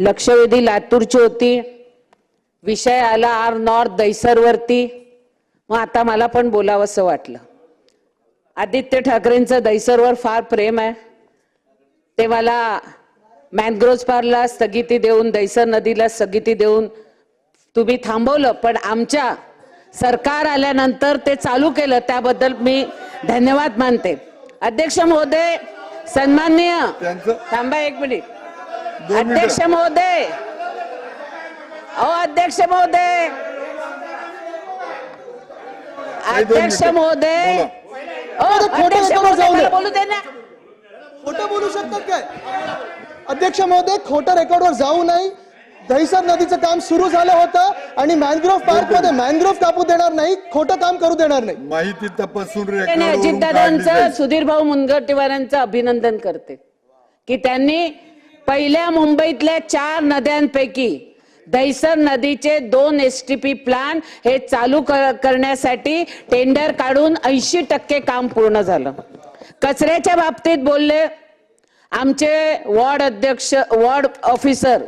लक्षवेधी लातूरची होती. विषय आला आर नॉर्थ दैसरवरती मग आता मला पण बोलावंसं वाटलं. आदित्य ठाकरेंचं दैसरवर फार प्रेम आहे. ते मला मॅनग्रोव्ह पार्कला स्थगिती देऊन दैसर नदीला स्थगिती देऊन तुम्ही थांबवलं पण आमच्या सरकार आल्यानंतर ते चालू केलं. त्याबद्दल मी धन्यवाद मानते. अध्यक्ष महोदय सन्माननीय. थांबा एक मिनिटं. अध्यक्ष महोदय. अहो अध्यक्ष महोदय. अध्यक्ष. महोदय. बोला. दे. मला बोलू दे ना. खोटं बोलू शकतात काय? अध्यक्ष महोदय खोटं रेकॉर्डवर जाऊ नाही. दहिसर नदीचं काम सुरू झालं होतं आणि मॅनग्रोव्ह पार्कमध्ये मॅनग्रोव्ह कापू देणार नाही खोटं काम करू देणार नाही. माहिती तपासून त्याने अजितदादांचं. सुधीर भाऊ मुनगंटीवारांचं अभिनंदन करते. की त्यांनी पहिल्या मुंबईतल्या चार नद्यांपैकी दहिसर नदीचे दोन एस टी पी प्लान हे चालू कर- करण्यासाठी टेंडर काढून ऐंशी टक्के काम पूर्ण झालं. कचऱ्याच्या बाबतीत बोलले आमचे वॉर्ड अध्यक्ष वॉर्ड ऑफिसर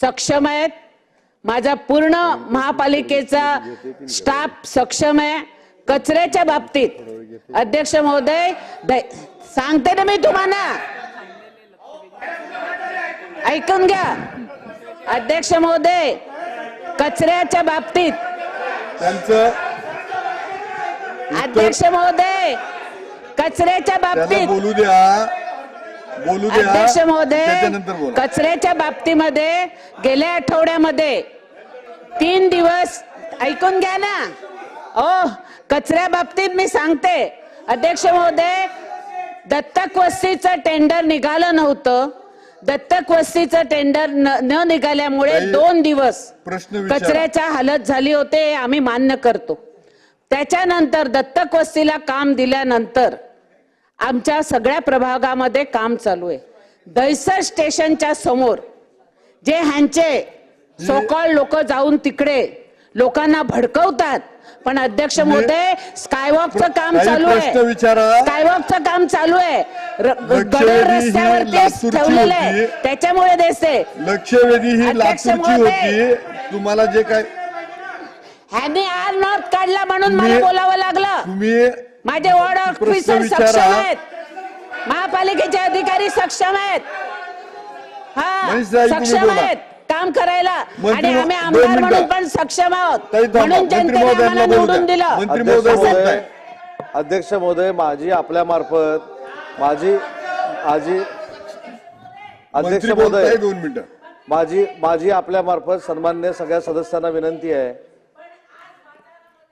सक्षम आहेत. माझा पूर्ण महापालिकेचा स्टाफ सक्षम आहे. कचऱ्याच्या बाबतीत अध्यक्ष महोदय सांगते ना मी तुम्हाला ऐकून घ्या. अध्यक्ष महोदय कचऱ्याच्या बाबतीत. त्यांचं अध्यक्ष महोदय कचऱ्याच्या बाबतीत. बोलू द्या. बोलू द्या. अध्यक्ष महोदय कचऱ्याच्या बाबतीमध्ये गेल्या आठवड्यामध्ये तीन दिवस ऐकून घ्या ना. ओ कचऱ्या बाबतीत मी सांगते. अध्यक्ष महोदय दत्तक वस्तीचं टेंडर निघालं नव्हतं. दत्तक वस्तीचं टेंडर न न निघाल्यामुळे दोन दिवस प्रश्न. कचऱ्याच्या हालत झाली होते हे आम्ही मान्य करतो त्याच्यानंतर दत्तक वस्तीला काम दिल्यानंतर आमच्या सगळ्या प्रभागामध्ये काम चालू आहे दहिसर स्टेशनच्या समोर जे ह्यांचे सोकॉल लोक जाऊन तिकडे लोकांना भडकवतात. पण अध्यक्ष महोदय स्कायवॉकचं काम चालू आहे. स्कायवॉकचं काम चालू आहे. गडर रस्त्यावरती ठेवलेलं आहे. त्याच्यामुळे दिसते. लक्षवेधी ही लातूरची. होती. तुम्हाला जे काय ह्यांनी आर नॉर्थ काढला म्हणून मला बोलावं लागलं. तुम्ही माझे वॉर्ड ऑफिसर. सक्षम आहेत. महापालिकेचे अधिकारी सक्षम आहेत. हा सक्षम. आहेत. काम करायला. मंत्री आणि आम्ही आमदार. म्हणून पण सक्षम आहोत. म्हणून मंत्री जनतेने महोदयांना आम्हाला निवडून. दिलं. मंत्री अध्यक्ष महोदय माझी आपल्या मार्फत माझी माझी अध्यक्ष महोदय दोन मिनिटं. माझी माझी आपल्या मार्फत सन्मान्य सगळ्या सदस्यांना विनंती आहे.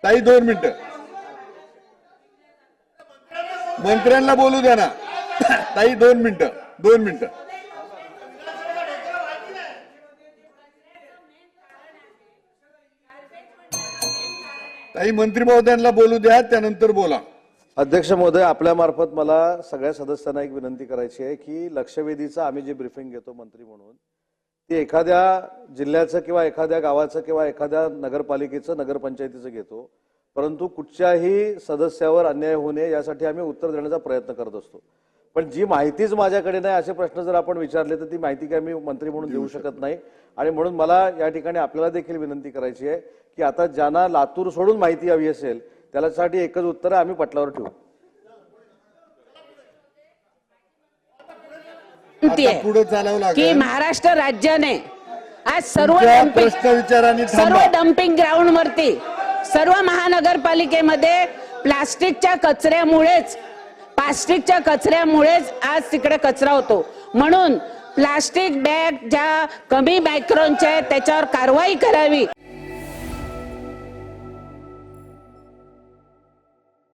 ताई दोन मिनिटं. मंत्र्यांना बोलू द्या ना. ताई दोन मिनिटं दोन मिनिटं. काही मंत्री महोदयांना बोलू द्या त्यानंतर बोला. अध्यक्ष महोदय आपल्या मार्फत मला सगळ्या सदस्यांना एक विनंती करायची आहे की लक्षवेधीचं आम्ही जे ब्रिफिंग घेतो मंत्री म्हणून ती एखाद्या जिल्ह्याचं किंवा एखाद्या गावाचं किंवा एखाद्या नगरपालिकेचं नगरपंचायतीचं घेतो. परंतु कुठच्याही सदस्यावर अन्याय होऊ नये यासाठी आम्ही उत्तर देण्याचा प्रयत्न करत असतो. पण जी माहितीच माझ्याकडे नाही असे प्रश्न जर आपण विचारले तर ती माहिती काय मी मंत्री म्हणून देऊ शकत नाही. आणि म्हणून मला या ठिकाणी आपल्याला देखील विनंती करायची आहे की आता ज्यांना लातूर सोडून माहिती हवी असेल त्याच्यासाठी एकच उत्तर आम्ही पटलावर ठेवू. पुढे चालावं की लागेल महाराष्ट्र राज्याने आज सर्व तुमच्या डम्पिंग प्रश्न विचारांनी सर्व थांबा डम्पिंग ग्राउंड वरती सर्व महानगरपालिकेमध्ये प्लास्टिकच्या कचऱ्यामुळेच प्लास्टिकच्या कचऱ्यामुळेच आज तिकडे कचरा होतो. म्हणून प्लास्टिक बॅग ज्या कमी मायक्रोनच्या आहेत त्याच्यावर कारवाई करावी.